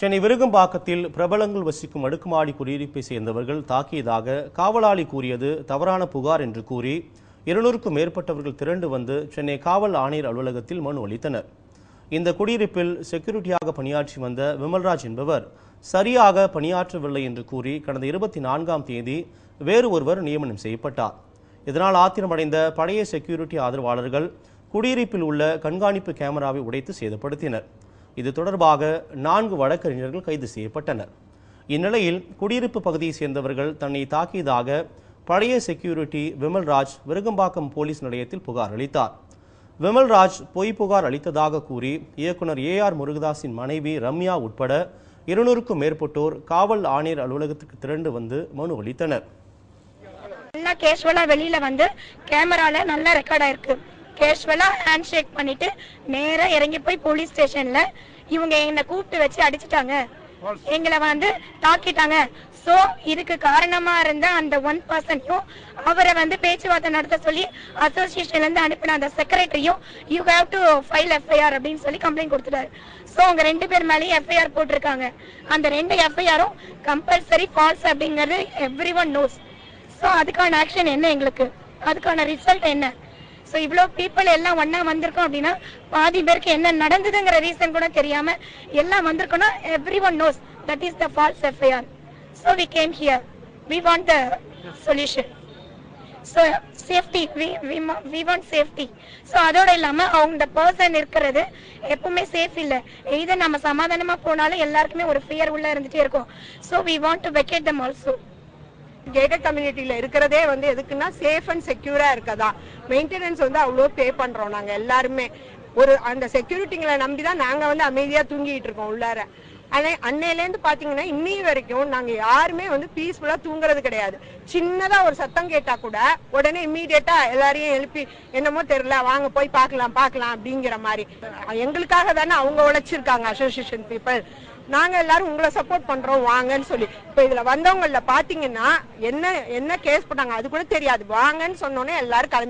சென்னை விருகம்பாக்கத்தில் பிரபலங்கள் வசிக்கும் அடுக்குமாடி குடியிருப்பை சேர்ந்தவர்கள் தாக்கியதாக காவலாளி கூறியது தவறான புகார் என்று கூறி இருநூறுக்கும் மேற்பட்டவர்கள் திரண்டு வந்து சென்னை காவல் ஆணையர் அலுவலகத்தில் மனு அளித்தனர். இந்த குடியிருப்பில் செக்யூரிட்டியாக பணியாற்றி வந்த விமல்ராஜ் என்பவர் சரியாக பணியாற்றவில்லை என்று கூறி கடந்த இருபத்தி நான்காம் தேதி வேறு ஒருவர் நியமனம் செய்யப்பட்டார். இதனால் ஆத்திரமடைந்த பழைய செக்யூரிட்டி ஆதரவாளர்கள் குடியிருப்பில் உள்ள கண்காணிப்பு கேமராவை உடைத்து சேதப்படுத்தினர். இது தொடர்பாக நான்கு வழக்கறிஞர்கள் கைது செய்யப்பட்டனர். இந்நிலையில் குடியிருப்பு பகுதியைச் சேர்ந்தவர்கள் தன்னை தாக்கியதாக பழைய செக்யூரிட்டி விமல்ராஜ் விருகம்பாக்கம் போலீஸ் நிலையத்தில் புகார் அளித்தார். விமல்ராஜ் பொய் புகார் அளித்ததாக கூறி இயக்குனர் ஏ ஆர் முருகதாஸின் மனைவி ரம்யா உட்பட இருநூறுக்கும் மேற்பட்டோர் காவல் ஆணையர் அலுவலகத்துக்கு திரண்டு வந்து மனு அளித்தனர். நல்லா கேஷுவலா வெளியில வந்து கேமரால நல்லா ரெக்கார்ட் ஆயிருக்கு கேஷுவலா ஹேண்ட் ஷேக் பண்ணிட்டு நேரா இறங்கி போய் போலீஸ் ஸ்டேஷன்ல இவங்க என்னை கூப்பிட்டு வச்சு அடிச்சிட்டாங்க. எங்களை வந்து தாக்கிட்டாங்க. சோ இதுக்கு காரணமா இருந்த அந்த ஒன் பர்சனையும் அவரை வந்து பேச்சுவார்த்தை நடத்த சொல்லி அசோசியேஷன்ல இருந்து அனுப்பின அந்த செக்ரட்டரியும் you have to file FIR அப்படின்னு சொல்லி கம்ப்ளைண்ட் கொடுத்துட்டாரு. சோ அவங்க ரெண்டு பேர் மேலேயும் எஃப்ஐஆர் போட்டிருக்காங்க. அந்த ரெண்டு எஃப்ஐஆரும் கம்பல்சரி ஃபால்ஸ் அப்படிங்கறது எவ்ரி ஒன் நோஸ் சோ அதுக்கான ஆக்ஷன் என்ன எங்களுக்கு? அதுக்கான ரிசல்ட் என்ன? சோ இவ்ளோ பீப்புள் எல்லாம் ஒன்னா வந்திருக்கோம் அப்படின்னா பாதி பேருக்கு என்ன நடந்ததுங்கிற ரீசன் கூட தெரியாம எல்லாம் வந்திருக்கோம்னா every one knows that is the false FIR so we came here we want the solution so safety we want safety so அதோட இல்லாம அவங்க இந்த பர்சன் இருக்கிறது எப்பவுமே சேஃப் இல்ல. எய்தர் நம்ம சமாதானமா போனாலும் எல்லாருக்குமே ஒரு ஃபியர் உள்ள இருந்துட்டே இருக்கும். So we want to vacate them also gated கம்யூனிட்டியில் இருக்கிறதே வந்து எதுக்குன்னா சேஃப் அண்ட் செக்யூரா இருக்கதா? மெயின்டெனன்ஸ் வந்து அவ்வளோ பே பண்றோம் நாங்க எல்லாருமே. ஒரு அந்த செக்யூரிட்டிங்களை நம்பி தான் நாங்க வந்து அமைதியா தூங்கிட்டு இருக்கோம் உள்ளார. ஆனா அன்னையிலேருந்து பாத்தீங்கன்னா இன்னி வரைக்கும் நாங்க யாருமே வந்து பீஸ்ஃபுல்லா தூங்குறது கிடையாது. சின்னதா ஒரு சத்தம் கேட்டா கூட உடனே இம்மீடியட்டா எல்லாரையும் எழுப்பி என்னமோ தெரியல வாங்க போய் பார்க்கலாம் பார்க்கலாம் அப்படிங்கிற மாதிரி. எங்களுக்காக தானே அவங்க உழைச்சிருக்காங்க அசோசியேஷன் பீப்புள் நாங்க எல்லாரும் உங்களை சப்போர்ட் பண்றோம் வாங்கன்னு சொல்லி. இப்ப இதுல வந்தவங்கள பாத்தீங்கன்னா என்ன என்ன கேஸ் போட்டாங்க அது கூட தெரியாது. வாங்கன்னு சொன்னோன்னே எல்லாரும் கிளம்பி